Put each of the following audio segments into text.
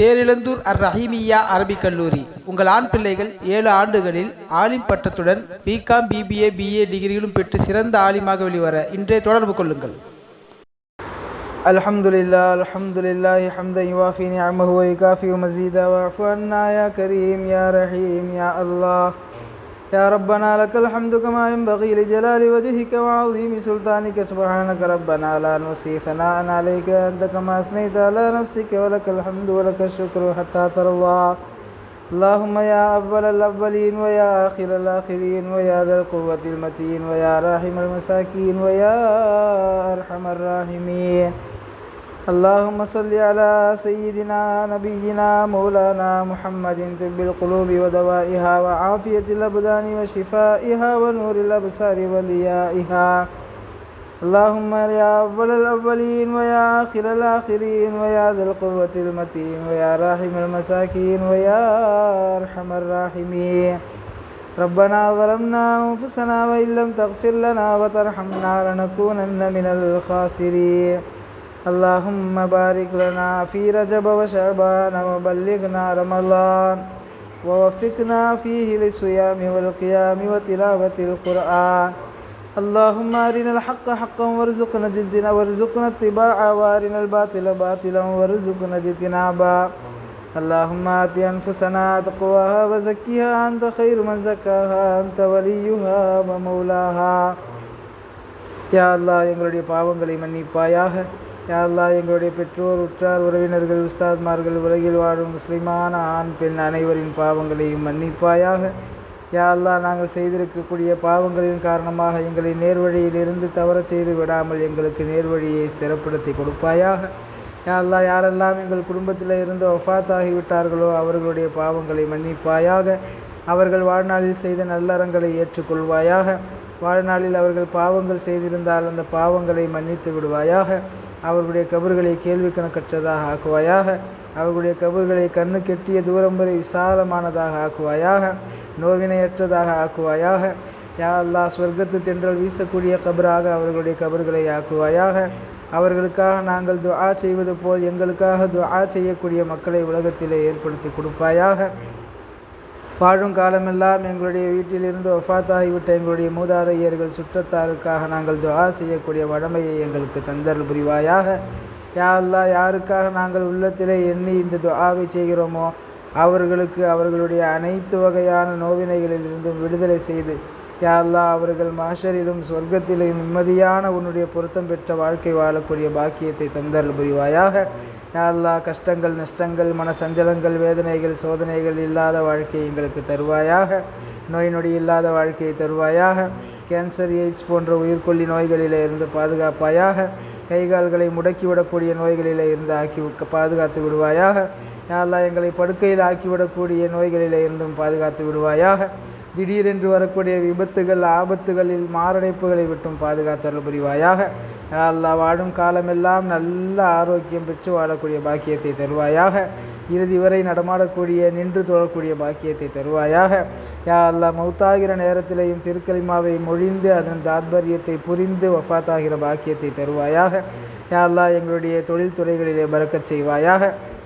தேரிழந்தூர் அர் ரஹீமியா அரபிக் கல்லூரி உங்கள் ஆண் பிள்ளைகள் ஏழு ஆண்டுகளில் ஆலிம் பட்டத்துடன் பிகாம் பிபிஏ பிஏ டிகிரிகளும் பெற்று சிறந்த ஆலிமாக வெளிவர இன்றே தொடர்பு கொள்ளுங்கள் الحمد لله الحمد لله حمدا يوافي نعمه ويكافئ مزيدا واعف عنا يا كريم يا رحيم يا الله يا ربنا لك الحمد كما ينبغي لجلال وجهك وعظيم سلطانك. سبحانك ربنا لا نحصي ثناء عليك. أنت كما أثنيت على نفسك ولك الحمد ولك الشكر حتى ترضى. اللهم يا أول الأولين ويا آخر الآخرين ويا ذا القوة المتين ويا راحم المساكين ويا أرحم الراحمين. اللهم صل على سيدنا نبينا مولانا محمد طب القلوب ودوائها وعافية الأبدان وشفائها ونور الأبصار وليائها. اللهم يا أول الأولين ويا آخر الآخرين ويا ذا القوة المتين ويا راحم المساكين ويا أرحم الراحمين. ربنا ظلمنا أنفسنا وإن لم تغفر لنا وترحمنا لنكونن من الخاسرين. اللهم بارك لنا في رجب وشعبان وبلغنا رمضان ووفقنا فيه للصيام والقيام وتلاوة القرآن اللهم أرنا الحق حقا وارزقنا جدنا وارزقنا اتباعا وأرنا الباطل باطلا وارزقنا اجتنابا اللهم آت أنفسنا تقواها وزكها أنت خير من زكاها أنت وليها ومولاها யா அல்லாஹ் எங்களுடைய பாவங்களை மன்னிப்பாயாக யா எங்களுடைய பெற்றோர் உற்றார் உறவினர்கள் உஸ்தாத்மார்கள் உலகில் வாழும் முஸ்லிமான ஆண் பெண் அனைவரின் பாவங்களையும் மன்னிப்பாயாக. யா நாங்கள் செய்திருக்கக்கூடிய பாவங்களின் காரணமாக எங்களை நேர்வழியிலிருந்து தவறச் செய்து விடாமல் எங்களுக்கு நேர்வழியை ஸ்திரப்படுத்தி கொடுப்பாயாக. யா யாரெல்லாம் எங்கள் குடும்பத்தில் இருந்து ஒஃபாத்தாகிவிட்டார்களோ அவர்களுடைய பாவங்களை மன்னிப்பாயாக. அவர்கள் வாழ்நாளில் செய்த நல்லறங்களை ஏற்றுக்கொள்வாயாக. வாழ்நாளில் அவர்கள் பாவங்கள் செய்திருந்தால் அந்த பாவங்களை மன்னித்து விடுவாயாக. அவர்களுடைய கபர்களை கேள்வி கணக்கற்றதாக ஆக்குவாயாக அவர்களுடைய கபர்களை கண்ணு கெட்டிய தூரம் வரை விசாலமானதாக ஆக்குவாயாக நோவினையற்றதாக ஆக்குவாயாக. யா அல்லாஹ் சொர்க்கத்து தென்றல் வீசக்கூடிய கபராக அவர்களுடைய கபர்களை ஆக்குவாயாக. அவர்களுக்காக நாங்கள் துஆ செய்வது போல் எங்களுக்காக துஆ செய்யக்கூடிய மக்களை உலகத்திலே ஏற்படுத்தி கொடுப்பாயாக. வாழும் காலமெல்லாம் எங்களுடைய வீட்டிலிருந்து ஒஃபாத்தாகிவிட்ட எங்களுடைய மூதாதையர்கள் சுற்றத்தாருக்காக நாங்கள் துவா செய்யக்கூடிய வழமையை எங்களுக்கு தந்தல் புரிவாயாக. யாரெல்லாம் யாருக்காக நாங்கள் உள்ளத்திலே எண்ணி இந்த துவாவை செய்கிறோமோ அவர்களுக்கு அவர்களுடைய அனைத்து வகையான நோவினைகளிலிருந்தும் விடுதலை செய்து யா அவர்கள் மாஷரிலும் சொர்க்கத்திலும் நிம்மதியான உன்னுடைய பொருத்தம் பெற்ற வாழ்க்கை வாழக்கூடிய பாக்கியத்தை தந்தல் புரிவாயாக. யா கஷ்டங்கள் நஷ்டங்கள் மன சஞ்சலங்கள் வேதனைகள் சோதனைகள் இல்லாத வாழ்க்கையை எங்களுக்கு தருவாயாக. நோய் நொடி இல்லாத வாழ்க்கையை தருவாயாக. கேன்சர் எய்ட்ஸ் போன்ற உயிர்கொல்லி நோய்களிலே இருந்து பாதுகாப்பாயாக. கைகால்களை முடக்கிவிடக்கூடிய நோய்களிலே இருந்து ஆக்கி பாதுகாத்து விடுவாயாக. யா எங்களை படுக்கையில் ஆக்கிவிடக்கூடிய நோய்களிலே இருந்தும் பாதுகாத்து விடுவாயாக. திடீரென்று வரக்கூடிய விபத்துகள் ஆபத்துகளில் மாரடைப்புகளை விட்டும் பாதுகாத்தல் புரிவாயாக. யா அல்லாஹ் வாழும் காலமெல்லாம் நல்ல ஆரோக்கியம் பெற்று வாழக்கூடிய பாக்கியத்தை தருவாயாக. இறுதி வரை நடமாடக்கூடிய நின்று தொழக்கூடிய பாக்கியத்தை தருவாயாக. யா அல்லா மௌத்தாகிற நேரத்திலேயும் திருக்கலிமாவை மொழிந்து அதன் தாத்பரியத்தை புரிந்து வஃபாத்தாகிற பாக்கியத்தை தருவாயாக. யா அல்லா எங்களுடைய தொழில் துறைகளிலே பறக்கச் செய்வாயாக.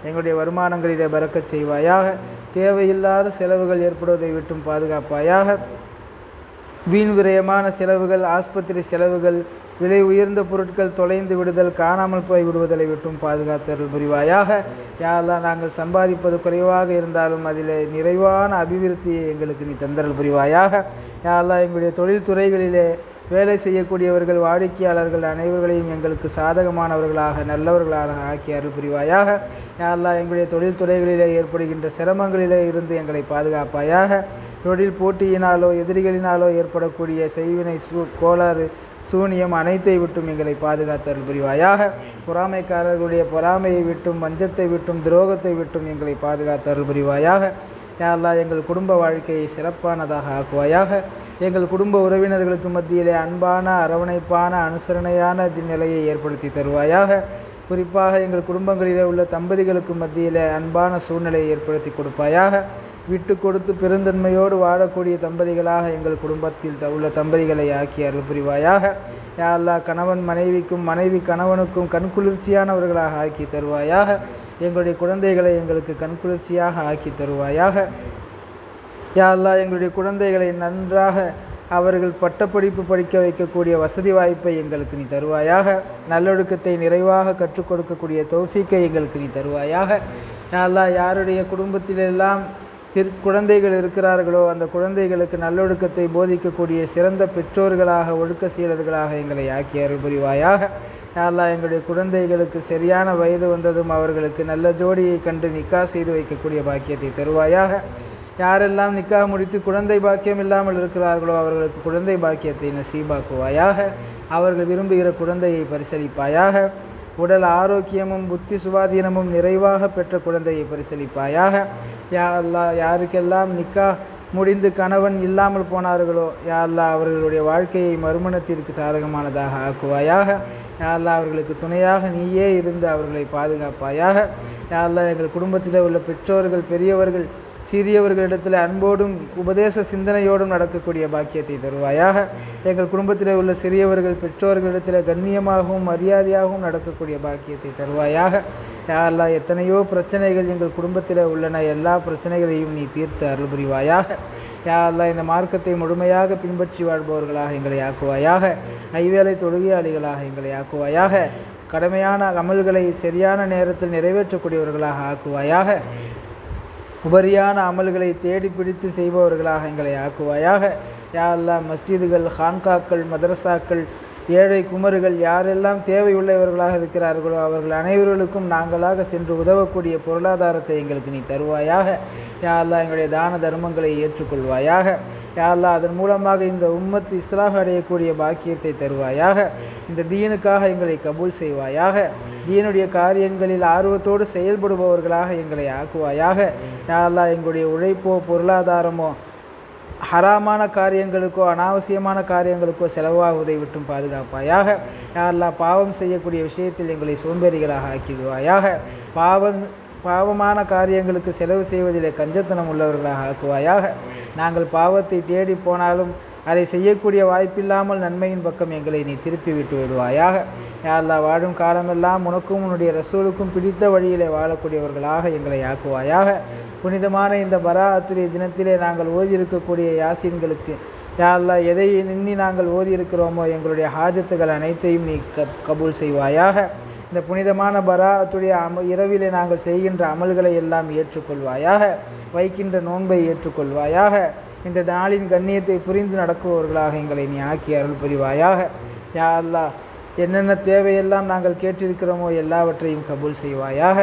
எங்களுடைய வருமானங்களிலே பறக்கச் செய்வாயாக. தேவையில்லாத செலவுகள் ஏற்படுவதை விட்டும் பாதுகாப்பாயாக. வீண் விரயமான செலவுகள் ஆஸ்பத்திரி செலவுகள் விலை உயர்ந்த பொருட்கள் தொலைந்து விடுதல் காணாமல் போய் விடுவதை விட்டும் பாதுகாத்தல் புரிவாயாக. யாரெல்லாம் நாங்கள் சம்பாதிப்பது குறைவாக இருந்தாலும் அதில் நிறைவான அபிவிருத்தியை எங்களுக்கு நீ தந்தரல் புரிவாயாக. யாரெல்லாம் எங்களுடைய தொழில் துறைகளிலே வேலை செய்யக்கூடியவர்கள் வாடிக்கையாளர்கள் அனைவர்களையும் எங்களுக்கு சாதகமானவர்களாக நல்லவர்களாக ஆக்கி அருள் புரிவாயாக. யாரெல்லாம் எங்களுடைய தொழில் துறைகளிலே ஏற்படுகின்ற சிரமங்களிலே இருந்து எங்களை பாதுகாப்பாயாக. தொழில் போட்டியினாலோ எதிரிகளினாலோ ஏற்படக்கூடிய செய்வினை சூ கோளாறு சூனியம் அனைத்தை விட்டும் எங்களை பாதுகாத்தல் புரிவாயாக. பொறாமைக்காரர்களுடைய பொறாமையை விட்டும் வஞ்சத்தை விட்டும் துரோகத்தை விட்டும் எங்களை பாதுகாத்தல் புரிவாயாக. யாழ்லா எங்கள் குடும்ப வாழ்க்கையை சிறப்பானதாக ஆக்குவாயாக. எங்கள் குடும்ப உறவினர்களுக்கு மத்தியிலே அன்பான அரவணைப்பான அனுசரணையான நிலையை ஏற்படுத்தி தருவாயாக. குறிப்பாக எங்கள் குடும்பங்களிலே உள்ள தம்பதிகளுக்கு மத்தியிலே அன்பான சூழ்நிலையை ஏற்படுத்தி கொடுப்பாயாக. விட்டு கொடுத்து பெருந்தன்மையோடு வாழக்கூடிய தம்பதிகளாக எங்கள் குடும்பத்தில் த- உள்ள தம்பதிகளை ஆக்கி அருள் புரிவாயாக யா கணவன் மனைவிக்கும் மனைவி கணவனுக்கும் கண்குளிர்ச்சியானவர்களாக ஆக்கி தருவாயாக. எங்களுடைய குழந்தைகளை எங்களுக்கு கண்குளிர்ச்சியாக ஆக்கி தருவாயாக. யா எங்களுடைய குழந்தைகளை நன்றாக அவர்கள் பட்டப்படிப்பு படிக்க வைக்கக்கூடிய வசதி வாய்ப்பை எங்களுக்கு நீ தருவாயாக. நல்லொழுக்கத்தை நிறைவாக கற்றுக் கொடுக்கக்கூடிய தௌஃபீக்கை எங்களுக்கு நீ தருவாயாக. யா யாருடைய குடும்பத்திலெல்லாம் திரு குழந்தைகள் இருக்கிறார்களோ அந்த குழந்தைகளுக்கு நல்லொழுக்கத்தை போதிக்கக்கூடிய சிறந்த பெற்றோர்களாக ஒழுக்க சீலர்களாக எங்களை ஆக்கி அருள் புரிவாயாக. அல்லா எங்களுடைய குழந்தைகளுக்கு சரியான வயது வந்ததும் அவர்களுக்கு நல்ல ஜோடியை கண்டு நிக்கா செய்து வைக்கக்கூடிய பாக்கியத்தை தருவாயாக. யாரெல்லாம் நிக்காக முடித்து குழந்தை பாக்கியம் இல்லாமல் இருக்கிறார்களோ அவர்களுக்கு குழந்தை பாக்கியத்தை நசீபாக்குவாயாக. அவர்கள் விரும்புகிற குழந்தையை பரிசளிப்பாயாக. உடல் ஆரோக்கியமும் புத்தி சுவாதீனமும் நிறைவாக பெற்ற குழந்தையை பரிசளிப்பாயாக. யா அல்லாஹ் யாருக்கெல்லாம் நிக்கா முடிந்து கணவன் இல்லாமல் போனார்களோ யா அவர்களுடைய வாழ்க்கையை மறுமணத்திற்கு சாதகமானதாக ஆக்குவாயாக. யா அவர்களுக்கு துணையாக நீயே இருந்து அவர்களை பாதுகாப்பாயாக. யா எங்கள் குடும்பத்தில் உள்ள பெற்றோர்கள் பெரியவர்கள் சிறியவர்களிடத்தில் அன்போடும் உபதேச சிந்தனையோடும் நடக்கக்கூடிய பாக்கியத்தை தருவாயாக. எங்கள் குடும்பத்தில் உள்ள சிறியவர்கள் பெற்றோர்களிடத்தில் கண்ணியமாகவும் மரியாதையாகவும் நடக்கக்கூடிய பாக்கியத்தை தருவாயாக. யாரெல்லாம் எத்தனையோ பிரச்சனைகள் எங்கள் குடும்பத்தில் உள்ளன. எல்லா பிரச்சனைகளையும் நீ தீர்த்து அருள் புரிவாயாக. இந்த மார்க்கத்தை முழுமையாக பின்பற்றி வாழ்பவர்களாக எங்களை ஆக்குவாயாக. ஐவேளை தொழுகையாளிகளாக எங்களை ஆக்குவாயாக. கடமையான அமல்களை சரியான நேரத்தில் நிறைவேற்றக்கூடியவர்களாக ஆக்குவாயாக. உபரியான அமல்களை தேடி பிடித்து செய்பவர்களாக எங்களை ஆக்குவாயாக. யா அல்லாஹ் மஸ்ஜிதுகள் ஹான்காக்கள் மதரசாக்கள் ஏழை குமர்கள் யாரெல்லாம் தேவையுள்ளவர்களாக இருக்கிறார்களோ அவர்கள் அனைவர்களுக்கும் நாங்களாக சென்று உதவக்கூடிய பொருளாதாரத்தை எங்களுக்கு நீ தருவாயாக. யா அல்லாஹ் எங்களுடைய தான தர்மங்களை ஏற்றுக்கொள்வாயாக. யா அல்லாஹ் அதன் மூலமாக இந்த உம்மத் இஸ்லாக அடையக்கூடிய பாக்கியத்தை தருவாயாக. இந்த தீனுக்காக எங்களை கபூல் செய்வாயாக. தீனுடைய காரியங்களில் ஆர்வத்தோடு செயல்படுபவர்களாக எங்களை ஆக்குவாயாக. யாரெல்லாம் எங்களுடைய உழைப்போ பொருளாதாரமோ ஹராமான காரியங்களுக்கோ அனாவசியமான காரியங்களுக்கோ செலவாகுவதை விட்டும் பாதுகாப்பாயாக. யாரெல்லாம் பாவம் செய்யக்கூடிய விஷயத்தில் எங்களை சோம்பேறிகளாக ஆக்கிவிடுவாயாக. பாவம் பாவமான காரியங்களுக்கு செலவு செய்வதிலே கஞ்சத்தனம் உள்ளவர்களாக ஆக்குவாயாக. நாங்கள் பாவத்தை தேடி போனாலும் அதை செய்யக்கூடிய வாய்ப்பில்லாமல் நன்மையின் பக்கம் எங்களை நீ திருப்பி விட்டு விடுவாயாக. யா வாழும் காலமெல்லாம் உனக்கும் உன்னுடைய ரசூலுக்கும் பிடித்த வழியிலே வாழக்கூடியவர்களாக எங்களை ஆக்குவாயாக. புனிதமான இந்த பராத்துடைய தினத்திலே நாங்கள் ஓதியிருக்கக்கூடிய யாசீன்களுக்கு யா எதை எண்ணி நாங்கள் ஓதியிருக்கிறோமோ எங்களுடைய ஹாஜத்துகள் அனைத்தையும் நீ க கபூல் செய்வாயாக. இந்த புனிதமான பராத்துடைய அம இரவிலே நாங்கள் செய்கின்ற அமல்களை எல்லாம் ஏற்றுக்கொள்வாயாக. வைக்கின்ற நோன்பை ஏற்றுக்கொள்வாயாக. இந்த நாளின் கண்ணியத்தை புரிந்து நடக்குபவர்களாக எங்களை நீ ஆக்கி அருள் புரிவாயாக. யா அல்லாஹ் என்னென்ன தேவையெல்லாம் நாங்கள் கேட்டிருக்கிறோமோ எல்லாவற்றையும் கபூல் செய்வாயாக.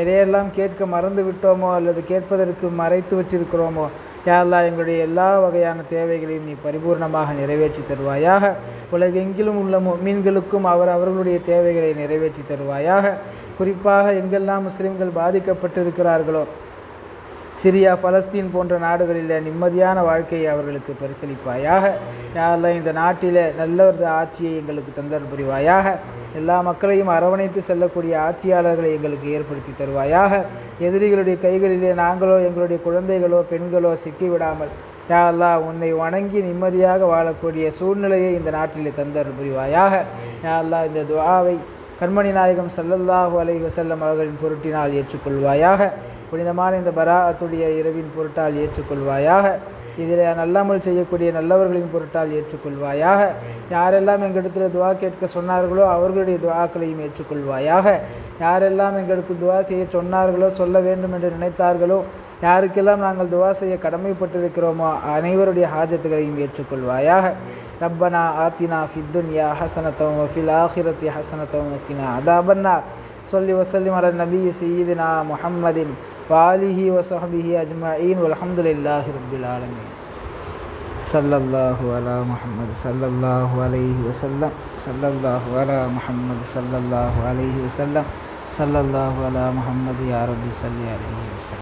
எதையெல்லாம் கேட்க மறந்து விட்டோமோ அல்லது கேட்பதற்கு மறைத்து வச்சிருக்கிறோமோ யாரெல்லாம் எங்களுடைய எல்லா வகையான தேவைகளையும் நீ பரிபூர்ணமாக நிறைவேற்றி தருவாயாக. உலகெங்கிலும் உள்ள மீன்களுக்கும் அவர் அவர்களுடைய தேவைகளை நிறைவேற்றி தருவாயாக. குறிப்பாக எங்கெல்லாம் முஸ்லிம்கள் பாதிக்கப்பட்டிருக்கிறார்களோ சிரியா பலஸ்தீன் போன்ற நாடுகளில் நிம்மதியான வாழ்க்கையை அவர்களுக்கு பரிசளிப்பாயாக. யாரெல்லாம் இந்த நாட்டில் நல்ல ஒரு ஆட்சியை எங்களுக்கு தந்தர் புரிவாயாக. எல்லா மக்களையும் அரவணைத்து செல்லக்கூடிய ஆட்சியாளர்களை எங்களுக்கு ஏற்படுத்தி தருவாயாக. எதிரிகளுடைய கைகளிலே நாங்களோ எங்களுடைய குழந்தைகளோ பெண்களோ சிக்கிவிடாமல் யா உன்னை வணங்கி நிம்மதியாக வாழக்கூடிய சூழ்நிலையை இந்த நாட்டிலே தந்தர் புரிவாயாக. யா இந்த துவாவை கண்மணி நாயகம் சல்லல்லாஹு அலைஹி வசல்லம் அவர்களின் பொருட்டினால் ஏற்றுக்கொள்வாயாக. புனிதமான இந்த பராத்துடைய இரவின் பொருட்டால் ஏற்றுக்கொள்வாயாக. இதில் நல்லமல் செய்யக்கூடிய நல்லவர்களின் பொருட்டால் ஏற்றுக்கொள்வாயாக. யாரெல்லாம் எங்களிடத்தில் துவா கேட்க சொன்னார்களோ அவர்களுடைய துவாக்களையும் ஏற்றுக்கொள்வாயாக. யாரெல்லாம் எங்களுக்கு துவா செய்ய சொன்னார்களோ சொல்ல வேண்டும் என்று நினைத்தார்களோ யாருக்கெல்லாம் நாங்கள் துவா செய்ய கடமைப்பட்டிருக்கிறோமோ அனைவருடைய ஹாஜத்துகளையும் ஏற்றுக்கொள்வாயாக. ரப்பனா ஆத்தினா ஃபித்துன்யா ஹசனத்தம் ஃபில் ஆஹிரத்தி ஹசனத்தம் அதாபன்னார். சொல்லி வசல்லிம் அல நபி சீதினா முஹம்மதின் வாலிஹி வசஹபிஹி அஜ்மஈன் வல்ஹம்துலில்லாஹி ரப்பில் ஆலமீன் சல்லல்லாஹு அலா முஹம்மது சல்லல்லாஹு அலைஹி வசல்லம் சல்லல்லாஹு அலா முஹம்மது சல்லல்லாஹு அலைஹி வசல்லம் சல்லல்லாஹு அலா முஹம்மது யா ரப்பி சல்லி அலைஹி வசல்லம்